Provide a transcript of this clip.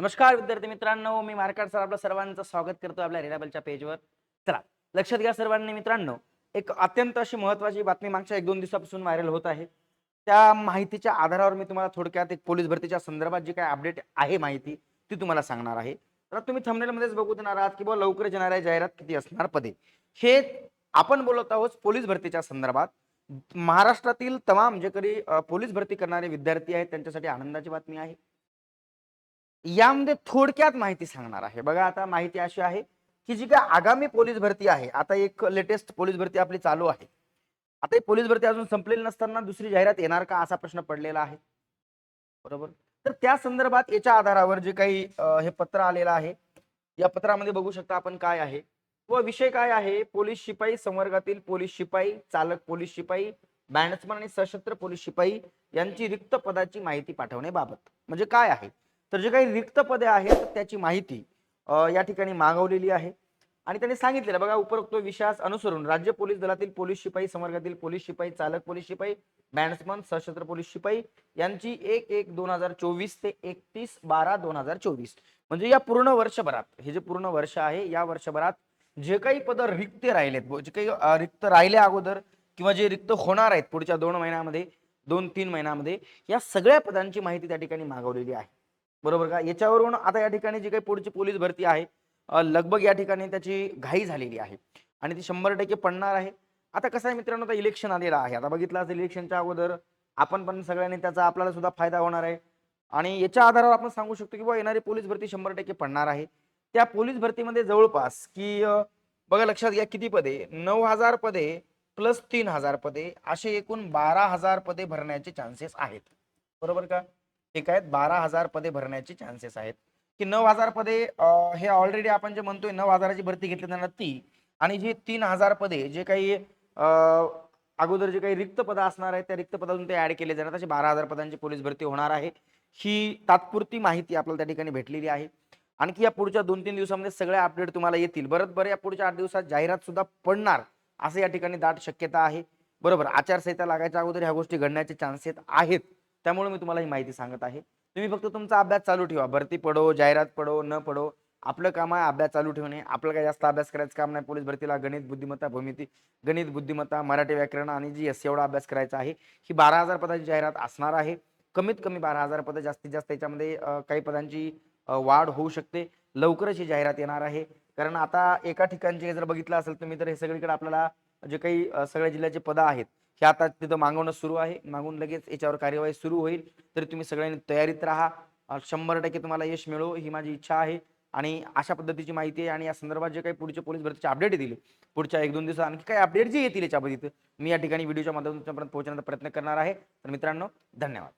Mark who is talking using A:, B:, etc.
A: नमस्कार विद्यार्थी मित्रांनो. मी मार्काट सर आपलं सर्वांचं स्वागत करतो आपल्या रिलायबलच्या पेजवर. चला लक्षात घ्या सर्वांनी मित्रांनो. एक अत्यंत अशी महत्वाची बातमी मागच्या एक दोन दिवसापासून व्हायरल होत आहे. त्या माहितीच्या आधारावर मी तुम्हाला थोडक्यात एक पोलीस भरतीच्या संदर्भात जी काय अपडेट आहे माहिती ती तुम्हाला सांगणार आहे. तर तुम्ही थंबनेलमध्येच बघू देणार आहात की बुवा लवकर येणाऱ्या जाहिरात किती असणार पदे. हे आपण बोलत आहोत पोलीस भरतीच्या संदर्भात. महाराष्ट्रातील तमाम जे कधी पोलीस भरती करणारे विद्यार्थी आहेत त्यांच्यासाठी आनंदाची बातमी आहे. यामध्ये थोडक्यात माहिती सांगणार आहे. बघा आता माहिती अशी आहे की जी काय आगामी पोलीस भरती आहे आता एक लेटेस्ट पोलीस भरती आपली चालू आहे. आता ही पोलीस भरती अजून संपलेली नसताना दुसरी जाहिरात येणार का असा प्रश्न पडलेला आहे. बरोबर? तर त्या संदर्भात याच्या आधारावर जे काही हे पत्र आलेलं आहे या पत्रामध्ये बघू शकता आपण काय आहे. व विषय काय आहे? पोलीस शिपाई संवर्गातील पोलीस शिपाई चालक पोलीस शिपाई बॅट्समन आणि सशस्त्र पोलीस शिपाई यांची रिक्त पदाची माहिती पाठवण्याबाबत. म्हणजे काय आहे? तर जे काही रिक्त पदे आहेत त्याची माहिती या ठिकाणी मागवलेली आहे. आणि त्यांनी सांगितलेलं बघा उपरोक्त विषयास अनुसरून राज्य पोलीस दलातील पोलीस शिपाई संवर्गातील पोलीस शिपाई चालक पोलीस शिपाई बॅन्समन सशस्त्र पोलीस शिपाई यांची एक एक दोन हजार चोवीस ते एकतीस बारा दोन हजार चोवीस. म्हणजे या पूर्ण वर्षभरात हे जे पूर्ण वर्ष आहे या वर्षभरात जे काही पद रिक्त राहिलेत जे काही रिक्त राहिले अगोदर किंवा जे रिक्त होणार आहेत पुढच्या दोन महिन्यामध्ये दोन तीन महिन्यामध्ये या सगळ्या पदांची माहिती त्या ठिकाणी मागवलेली आहे. बरोबर का? याच्यावरून आता या ठिकाणी जी काही पुढची पोलीस भरती आहे लगभग या ठिकाणी त्याची घाई झालेली आहे आणि ती शंभर टक्के पडणार आहे. आता कसं आहे मित्रांनो आता इलेक्शन आलेलं आहे. आता बघितलं असेल इलेक्शनच्या अगोदर आपण पण सगळ्यांनी त्याचा आपल्याला सुद्धा फायदा होणार आहे. आणि याच्या आधारावर आपण सांगू शकतो की बुवा येणारी पोलीस भरती शंभर टक्के पडणार आहे. त्या पोलीस भरतीमध्ये जवळपास की बघा लक्षात घ्या किती पदे? नऊ हजार पदे प्लस तीन हजार पदे असे एकूण बारा हजार पदे भरण्याचे चान्सेस आहेत. बरोबर का? ठीक आहेत. बारा हजार पदे भरण्याचे चान्सेस आहेत. की नऊ हजार पदे हे ऑलरेडी आपण जे म्हणतोय नऊ हजाराची भरती घेतली जाणार ती आणि जी तीन हजार पदे जे काही अगोदर जे काही रिक्त पदं असणार आहेत त्या रिक्त पदातून ते ऍड केले जाणार. अशी बारा हजार पदांची पोलीस भरती होणार आहे. ही तात्पुरती माहिती आपल्याला त्या ठिकाणी भेटलेली आहे. आणखी या पुढच्या दोन तीन दिवसामध्ये सगळे अपडेट तुम्हाला येतील. बरं बरं या पुढच्या आठ दिवसात जाहिरात सुद्धा पडणार असं या ठिकाणी दाट शक्यता आहे. बरोबर आचारसंहिता लागायच्या अगोदर ह्या गोष्टी घडण्याचे चान्सेस आहेत. त्यामुळे मी तुम्हाला ही माहिती सांगत आहे. तुम्ही फक्त तुमचा अभ्यास चालू ठेवा. भरती पडो जाहिरात पडो न पडो. आपलं काम आहे अभ्यास चालू ठेवणे. आपलं काय जास्त अभ्यास करायचं काम नाही. पोलीस भरतीला गणित बुद्धिमत्ता भूमिती गणित बुद्धिमत्ता मराठी व्याकरण आणि जी एस एवढा अभ्यास करायचा आहे ही बारा हजार पदाची जाहिरात असणार आहे. कमीत कमी बारा हजार पदं जास्तीत जास्त याच्यामध्ये काही पदांची वाढ होऊ शकते. लवकरच ही जाहिरात येणार आहे. कारण आता एका ठिकाणची जर बघितलं असेल तुम्ही तर हे सगळीकडे आपल्याला जे काही सगळ्या जिल्ह्याचे पदं आहेत हे आता तिथं मागवणं सुरू आहे. मागून लगेच याच्यावर कार्यवाही सुरू होईल. तर तुम्ही सगळ्यांनी तयारीत राहा. शंभर टक्के तुम्हाला यश मिळो ही माझी इच्छा आहे. आणि अशा पद्धतीची माहिती आहे. आणि या संदर्भात जे काही पुढचे पोलीस भरतीचे अपडेट दिले पुढच्या एक दोन दिवसात आणखी काही अपडेट जे येतील याच्याबद्दल मी या ठिकाणी व्हिडिओच्या माध्यमातून तुमच्यापर्यंत पोहोचण्याचा प्रयत्न करणार आहे. तर मित्रांनो धन्यवाद.